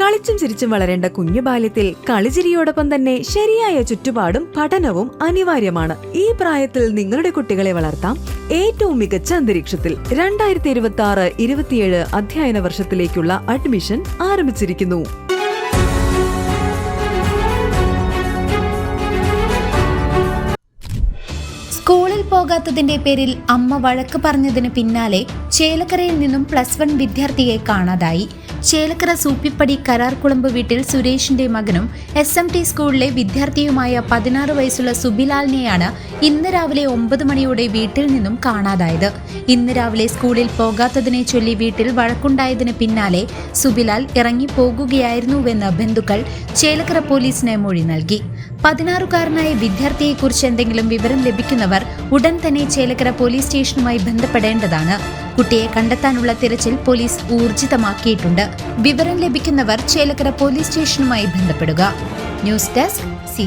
കളിച്ചും ചിരിച്ചും വളരേണ്ട കുഞ്ഞു ബാല്യത്തിൽ കളിചിരിയോടൊപ്പം തന്നെ ശരിയായ ചുറ്റുപാടും പഠനവും അനിവാര്യമാണ്. ഈ പ്രായത്തിൽ നിങ്ങളുടെ കുട്ടികളെ വളർത്താം. ഏറ്റവും മികച്ച അന്തരീക്ഷത്തിൽ രണ്ടായിരത്തി ഇരുപത്തി ആറ് ഇരുപത്തിയേഴ് അധ്യയന വർഷത്തിലേക്കുള്ള അഡ്മിഷൻ ആരംഭിച്ചിരിക്കുന്നു. സ്കൂളിൽ പോകാത്തതിന്റെ പേരിൽ അമ്മ വഴക്ക് പറഞ്ഞതിന് പിന്നാലെ ചേലക്കരയിൽ നിന്നും പ്ലസ് വൺ വിദ്യാർത്ഥിയെ കാണാതായി. ചേലക്കര സൂപ്പിപ്പടി കരാർകുളമ്പ് വീട്ടിൽ സുരേഷിന്റെ മകനും എസ് എം ടി സ്കൂളിലെ വിദ്യാർത്ഥിയുമായ പതിനാറ് വയസ്സുള്ള സുബിലാലിനെയാണ് ഇന്ന് രാവിലെ ഒമ്പത് മണിയോടെ വീട്ടിൽ നിന്നും കാണാതായത്. ഇന്ന് രാവിലെ സ്കൂളിൽ പോകാത്തതിനെ ചൊല്ലി വീട്ടിൽ വഴക്കുണ്ടായതിന് പിന്നാലെ സുബിലാൽ ഇറങ്ങിപ്പോകുകയായിരുന്നുവെന്ന് ബന്ധുക്കൾ ചേലക്കര പോലീസിന് മൊഴി നൽകി. പതിനാറുകാരനായ വിദ്യാർത്ഥിയെക്കുറിച്ച് എന്തെങ്കിലും വിവരം ലഭിക്കുന്നവർ ഉടൻ തന്നെ ചേലക്കര പോലീസ് സ്റ്റേഷനുമായി ബന്ധപ്പെടേണ്ടതാണ്. കുട്ടിയെ കണ്ടെത്താനുള്ള തിരച്ചിൽ പോലീസ് ഊർജിതമാക്കിയിട്ടുണ്ട്. വിവരം ലഭിക്കുന്നവർ ചേലക്കര പോലീസ് സ്റ്റേഷനുമായി ബന്ധപ്പെടുക. News desk C